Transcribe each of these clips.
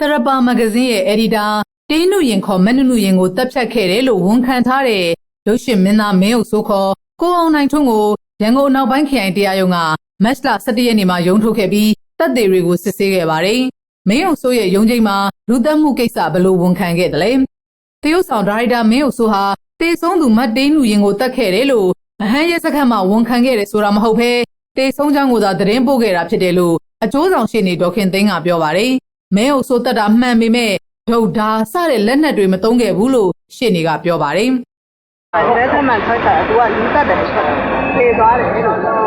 တရပါမဂဇင်းရဲ့အယ်ဒီတာတင်းနုရင်ခေါ်မနုနုရင်ကိုတပ်ဖြတ်ခဲ့တယ်လို့ဝန်ခံထားတဲ့ရုပ်ရှင်မင်းသားမင်းအုပ်စိုးခေါ်ကိုအောင်နိုင်ထွန်းကိုရန်ကုန်နောက်ပိုင်းခရိုင်တရားရုံးကမတ်လ17ရက်နေ့မှာရုံးထုတ်ခဲ့ပြီးတပ်သေးတွေကိုစစ်ဆေးခဲ့ပါတယ်။မင်းအုပ်စိုးရဲ့ရုံးချိန်မှာလူသက်မှုကိစ္စဘယ်လိုဝန်ခံခဲ့တယ်လဲ။တရုတ်ဆောင်ဒါရိုက်တာမင်းအုပ်စိုးဟာတေဆုံးသူမတ်တင်းနုရင်ကိုတတ်ခဲ့တယ်လို့မဟန်းရဲစခန်းမှာဝန်ခံခဲ့တယ်ဆိုတာမဟုတ်ဘဲတေဆုံးချောင်းကိုသာသတင်းပို့ခဲ့တာဖြစ်တယ်လို့အကျိုးဆောင်ရှေ့နေဒေါခင်သိန်းကပြောပါတယ်။ မင်းအုပ်စိုးတက်တာမှန်ပေမဲ့ဒုတ်ဒါစတဲ့လက်နက်တွေမသုံးခဲ့ဘူးလို့ရှေ့နေကပြောပါတယ်။ရဲစမှန်ထွက်တာသူကလူတက်တယ်ထွက်တယ်ပြေးသွားတယ်လို့ပြော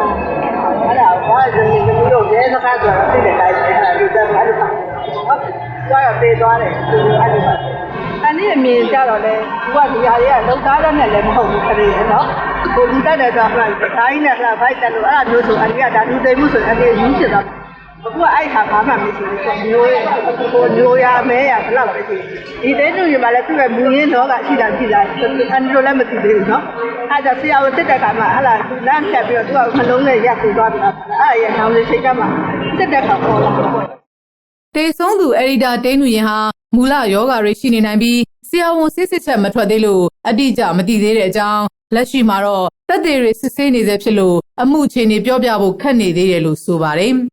အဲ့ဒါဘာလို့ဒီလိုမျိုးရဲစကားဆိုတာသိတဲ့တိုင်းအဲ့ဒါလူတက်တယ်အဲ့လိုပါဟုတ်သွားတော့ပြေးသွားတယ်သူအဲ့လိုပါအဲ့ဒီအမြင်ကြတော့လေသူကဒီဟာတွေကလုံသားတဲ့နဲ့လည်းမဟုတ်ဘူးခရီးရနော်ကိုလူတက်တယ်ဆိုတာကတိုင်းနဲ့လှဖိုက်တယ်လို့အဲ့ဒါမျိုးဆိုအရင်ကဒါလူသိမှုဆိုရင်အရင်ယူဖြစ်သွား အခုကအဲ့ဟာဘာမှမရှိဘူးမျိုးကိုမျိုးရမဲရဘယ်လောက်ပဲရှိဒီတဲ့သူညီမလည်းသူ့ရဲ့မူရင်းတော့ကရှိတာရှိတာအန်တို့လည်းမသိသေးဘူးနော်အဲ့ဒါဆရာကိုတက်တဲ့ခါမှာဟလာလမ်းဖြတ်ပြီးတော့သူကခလုံးနဲ့ရက်ပြီးသွားပြီအဲ့ရနောင်လေးချိန်ကမှတက်တဲ့ခါပေါ်လာတော့တေဆုံးသူအက်ဒီတာတင်းနူရင်ဟာမူလယောဂါတွေရှိနေနိုင်ပြီးဆရာဝန်စစ်စစ်ချက်မထွက်သေးလို့အတိအကျမသိသေးတဲ့အကြောင်းလက်ရှိမှာတော့တက်သေးတွေစစ်ဆေးနေစေဖြစ်လို့အမှုအခြေအနေပြောပြဖို့ခက်နေသေးတယ်လို့ဆိုပါတယ်။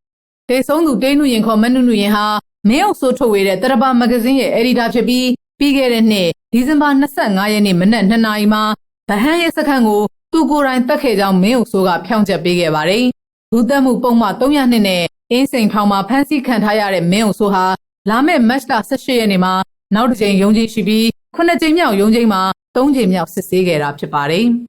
တေဆုံးသူတင်းနူရင်ခေါ်မနုနုရင်ဟာမင်းအုပ်ဆိုးထုတ်ဝေတဲ့တရပါမဂဇင်းရဲ့အက်ဒီတာဖြစ်ပြီးပြီးခဲ့တဲ့နှစ်ဒီဇင်ဘာ25ရက်နေ့မနက်2နာရီမှာဗဟန်းရဲ့စခန်းကိုသူကိုယ်တိုင်တက်ခဲ့ကြောင်းမင်းအုပ်ဆိုးကဖြောင်းချက်ပေးခဲ့ပါတယ်။လူသက်မှုပုံမှန်302နဲ့အင်းစိန်ထောင်မှာဖမ်းဆီးခံထားရတဲ့မင်းအုပ်ဆိုးဟာလာမယ့်မတ်လ18ရက်နေ့မှာနောက်တစ်ကြိမ်ရုံးချင်းရှိပြီး9ကြိမ်မြောက်ရုံးချင်းမှာ3ကြိမ်မြောက်စစ်ဆေးခဲ့တာဖြစ်ပါတယ်။